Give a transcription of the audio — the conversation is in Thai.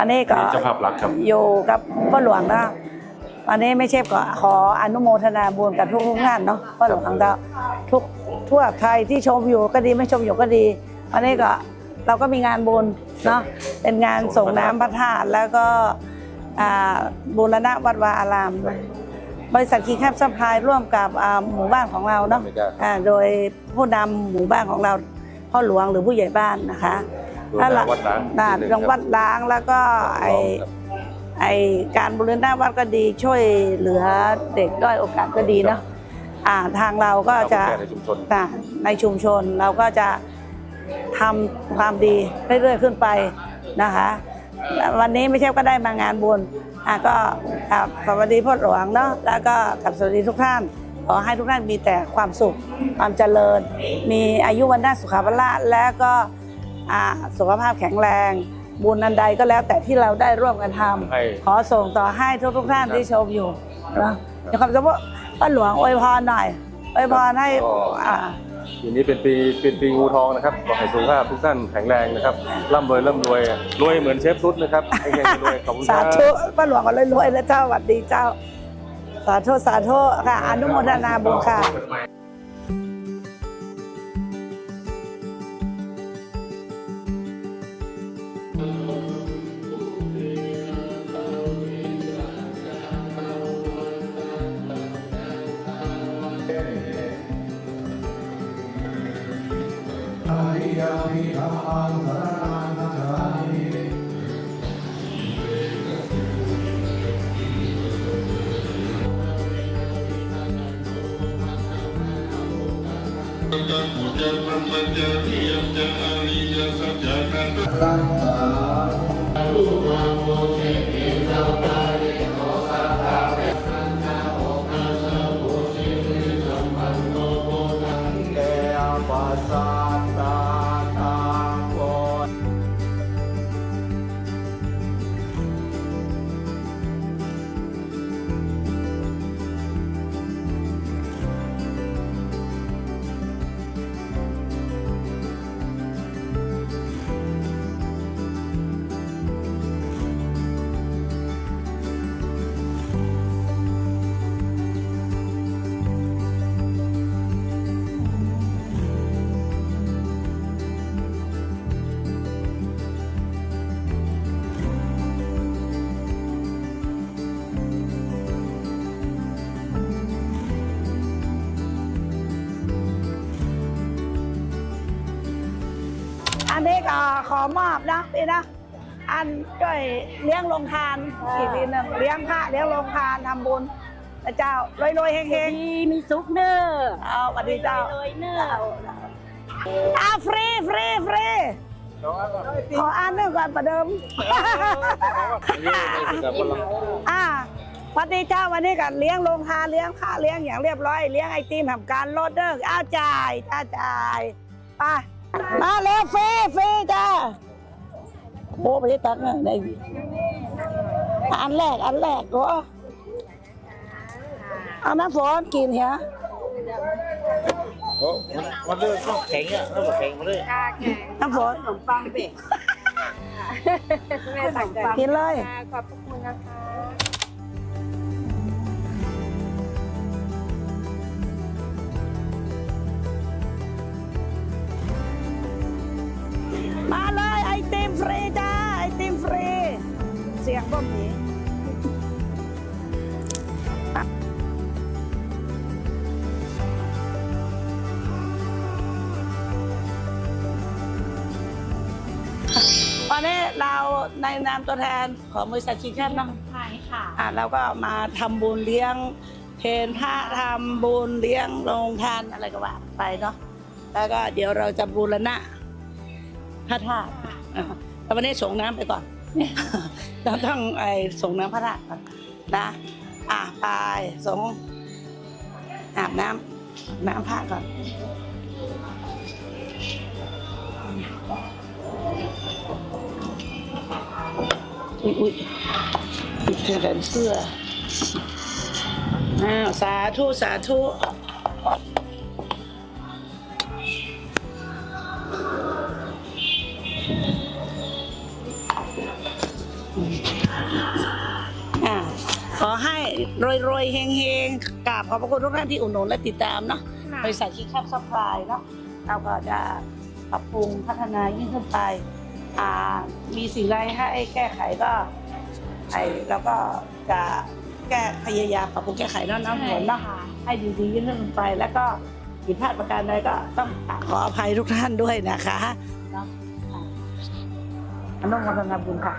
อันนี้ก็นี่เจ้าภาพหลักครับอยู่กับพ่อหลวงนะวันนี้ไม่ใช่ก็ขออนุโมทนาบุญกับทุกทุกๆท่านเนาะพ่อหลวงของเราทุกทั่วไทยที่ชมอยู่ก็ดีไม่ชมอยู่ก็ดีวันนี้ก็เราก็มีงานบุญเนาะเป็นงานส่งน้ำพระธาตุแล้วก็อ่าบูรณะวัดวาอาราม บริษัทคีแคบซัพพลายร่วมกับอ่าหมู่บ้านของเราเนาะอเมริกาอ่าโดยผู้นำหมู่บ้านของเราพ่อหลวงหรือผู้ใหญ่บ้านนะคะ บูรณะวัดล้างน่ะที่หนึ่งโรงวัดล้างแล้วก็ไอครับไอการบูรณะวัดก็ดีช่วยเหลือเด็กด้อยโอกาสก็ดีเนาะอ่าทางเราก็จะเราแก้ในชุมชนน่ะในชุมชนเราก็จะทำความดีเรื่อยๆขึ้นไปนะคะและวันนี้ไม่ใช่ก็ได้มางานบุญอะก็อะสวัสดีพ่อหลวงเนาะแล้วก็กับสวัสดีทุกท่าน ขอให้ทุกท่านมีแต่ความสุขความเจริญ มีอายุวันนาสุขภาละและก็อ่า สุขภาพแข็งแรง บุญอันใดก็แล้วแต่ที่เราได้ร่วมกันทำให้ขอส่งต่อให้ทุกทุกๆท่านที่ชมอยู่นะเดี๋ยวคำสมมติป้าหลวงอวยพรหน่อยอวยพรให้อ่าปีนี้เป็นปีเป็นปีงูทองนะครับขอให้สุขภาพทุกท่านแข็งแรงนะครับร่ำรวยร่ำรวยรวยเหมือนเชฟทุดนะครับให้เฮงๆรวยๆขอบคุณคสารับธุป้าหลวงก็รวยๆแล้วเจ้าสวัสดีเจ้า สาธุสาธุค่ะอนุโมทนาบุญค่ะ Puja Brahmaja Diyam Jaliya Sajana Ranta ก็ขอมอบนะพี่นะ อันช่วยเลี้ยงโรงทานอีกทีหนึ่งเลี้ยงพระเลี้ยงโรงทานทำบุญพระเจ้ารวยๆเฮงดีมีซุกเนอร์ๆเอาสวัสดีเจ้าเลยเนอร์อ่าฟรีฟรีฟรีขออ่านหนึ่งก่อนประเดิม อ่าสวัสดีเจ้าวันนี้กันเลี้ยงโรงทานเลี้ยงพระเลี้ยงอย่างเรียบร้อย เลี้ยงไอติมทำการโลดเดอร์อ้าวจ่ายจ้าจ่ายไป มาเร็วฟรีฟรีจ้าโอ้ไปที่ตักนะได้อันแรกอันแรกก็เอาน้ำฝนกินเหรอมันเรื่องต้องแข็งอะต้องแข็งมาเลยน้ำฝนขนมปังเด็กแม่สั่งปังกินเลยขอบพระคุณนะคะ เสียงก็มีวันนี้เราในนามตัวแทนของบริษัทคิงแคทเนาะใช่ค่ะอะ เราก็มาทำบุญเลี้ยงเพนพระทำบุญเลี้ยงโรงทานอะไรก็ว่าไปเนาะแล้วก็เดี๋ยวเราจะบูรณะพระธาตุอะแต่วันนี้ส่งน้ำไปก่อน เราต้องไอส่งน้ำพระธาตุก่อนนะอะไปส่งอาบน้ำน้ำพระก่อนอุ้ยอุ้ยปิดแขนเสื้ออ้าวสาธุ สาธุ รวยรวยๆเฮงเฮงๆกราบขอบพระคุณทุกท่านที่อุดหนุนและติดตามเนาะค่ะบริษัทคิดแคปซัพพลายเนาะเราก็จะปรับปรุงพัฒนายิ่งขึ้นไปอ่ามีสิ่งใดให้แก้ไขก็ไอเราก็จะแก้พยายามปรับปรุงแก้ไขเนาะน้ำฝนเนาะค่ะให้ดีๆยิ่งขึ้นไป แล้วก็ผิดพลาดประการใดก็ต้องขออภัยทุกท่านด้วยนะคะเนาะอะอนุโมทนาบุญค่ะ